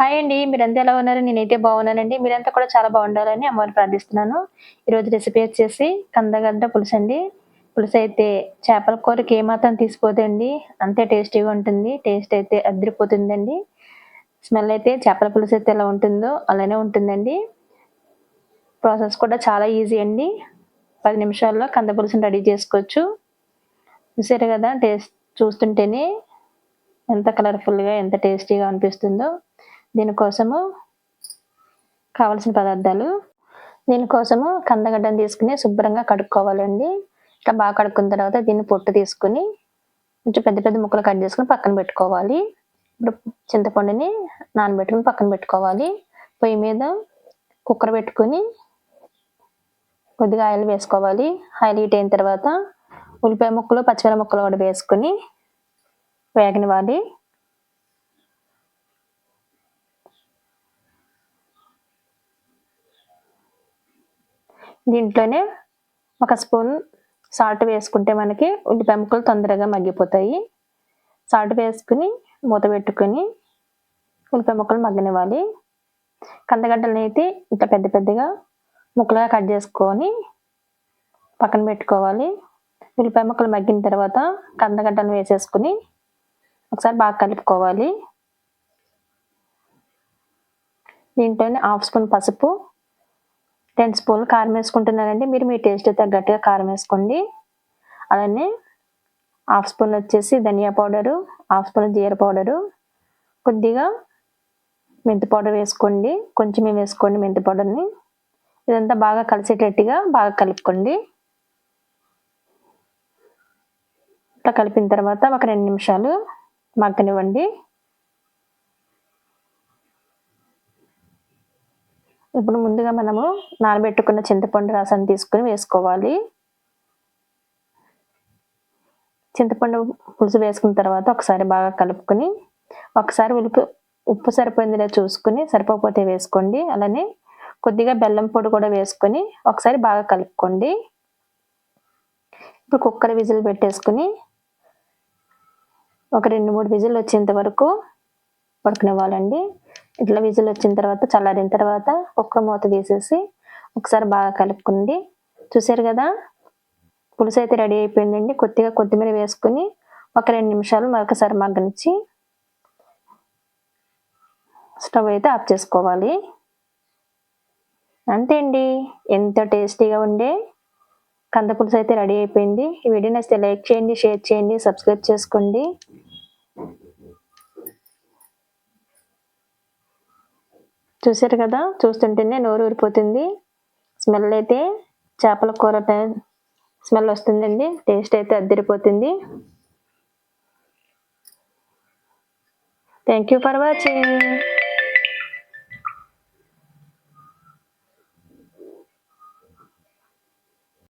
Hi అండి. మీరంతా ఎలా ఉన్నారు? నేనైతే బాగున్నానండి. మీరంతా కూడా చాలా బాగుండాలని అమ్మవారిని ప్రార్థిస్తున్నాను. ఈరోజు రెసిపీ వచ్చేసి కందగడ్డ పులుసు అండి. పులుసు అయితే చేపల కూరకి ఏమాత్రం తీసిపోదండి. అంతే టేస్టీగా ఉంటుంది. టేస్ట్ అయితే అదిరిపోతుందండి. స్మెల్ అయితే చేపల పులుసు అయితే ఎలా ఉంటుందో అలానే ఉంటుందండి. ప్రాసెస్ కూడా చాలా ఈజీ అండి. పది నిమిషాల్లో కంద పులుసుని రెడీ చేసుకోవచ్చు. చూసారు కదా టేస్ట్ చూస్తుంటేనే ఎంత కలర్ఫుల్గా ఎంత టేస్టీగా అనిపిస్తుందో. దీనికోసము కావలసిన పదార్థాలు దీనికోసము కందగడ్డను తీసుకుని శుభ్రంగా కడుక్కోవాలండి. ఇట్లా బాగా కడుక్కున్న తర్వాత దీన్ని పొట్టు తీసుకుని కొంచెం పెద్ద పెద్ద ముక్కలు కట్ చేసుకుని పక్కన పెట్టుకోవాలి. ఇప్పుడు చింతపండుని నానబెట్టుకుని పక్కన పెట్టుకోవాలి. పొయ్యి మీద కుక్కర్ పెట్టుకుని కొద్దిగా ఆయిల్ వేసుకోవాలి. ఆయిల్ హీట్ అయిన తర్వాత ఉల్లిపాయ ముక్కలు పచ్చిమిర ముక్కలు కూడా వేసుకుని వేగనివ్వాలి. దీంట్లోనే ఒక స్పూన్ సాల్ట్ వేసుకుంటే మనకి ఉల్లిపాయ ముక్కలు తొందరగా మగ్గిపోతాయి. సాల్ట్ వేసుకుని మూత పెట్టుకుని ఉల్లిపాయ ముక్కలు మగ్గనివ్వాలి. కందగడ్డలను అయితే ఇట్లా పెద్ద పెద్దగా ముక్కలుగా కట్ చేసుకొని పక్కన పెట్టుకోవాలి. ఉల్లిపాయ ముక్కలు మగ్గిన తర్వాత కందగడ్డలను వేసేసుకుని ఒకసారి బాగా కలుపుకోవాలి. దీంట్లోనే హాఫ్ స్పూన్ పసుపు టెన్ స్పూన్లు కారం వేసుకుంటున్నానండి. మీరు మీ టేస్ట్ తగ్గట్టుగా కారం వేసుకోండి. అలానే హాఫ్ స్పూన్ వచ్చేసి ధనియా పౌడరు హాఫ్ స్పూన్ జీర పౌడరు కొద్దిగా మెంతి పౌడర్ వేసుకోండి. కొంచెమే వేసుకోండి మెంతి పౌడర్ని ఇదంతా బాగా కలిసేటట్టుగా బాగా కలుపుకోండి. ఇట్లా కలిపిన తర్వాత ఒక రెండు నిమిషాలు మగ్గనివ్వండి. ఇప్పుడు ముందుగా మనము నానబెట్టుకున్న చింతపండు రసాన్ని తీసుకుని వేసుకోవాలి. చింతపండు పులుసు వేసుకున్న తర్వాత ఒకసారి బాగా కలుపుకొని ఒకసారి ఉలుపు ఉప్పు సరిపోయిందిలే చూసుకుని సరిపోకపోతే వేసుకోండి. అలానే కొద్దిగా బెల్లం పొడి కూడా వేసుకొని ఒకసారి బాగా కలుపుకోండి. ఇప్పుడు కుక్కర్ విజిల్ పెట్టేసుకుని ఒక రెండు మూడు విజిల్ వచ్చేంత వరకు పడుకునివ్వాలండి ఇట్లా విజిల్ వచ్చిన తర్వాత చల్లారిన తర్వాత కుక్కర్ మూత తీసేసి ఒకసారి బాగా కలుపుకుంది. చూసారు కదా? పులుసు అయితే రెడీ అయిపోయిందండి. కొద్దిగా కొత్తిమీర వేసుకుని ఒక రెండు నిమిషాలు మరొకసారి మగ్గనిచ్చి స్టవ్ అయితే ఆఫ్ చేసుకోవాలి. అంతే అండి. ఎంతో టేస్టీగా ఉండే కంద పులుసు అయితే రెడీ అయిపోయింది. ఈ వీడియో నచ్చితే లైక్ చేయండి షేర్ చేయండి సబ్స్క్రైబ్ చేసుకోండి. చూసారు కదా? చూస్తుంటేనే నోరు ఊరిపోతుంది. స్మెల్ అయితే చేపల కూర స్మెల్ వస్తుందండి. టేస్ట్ అయితే అద్దరిపోతుంది. Thank you for watching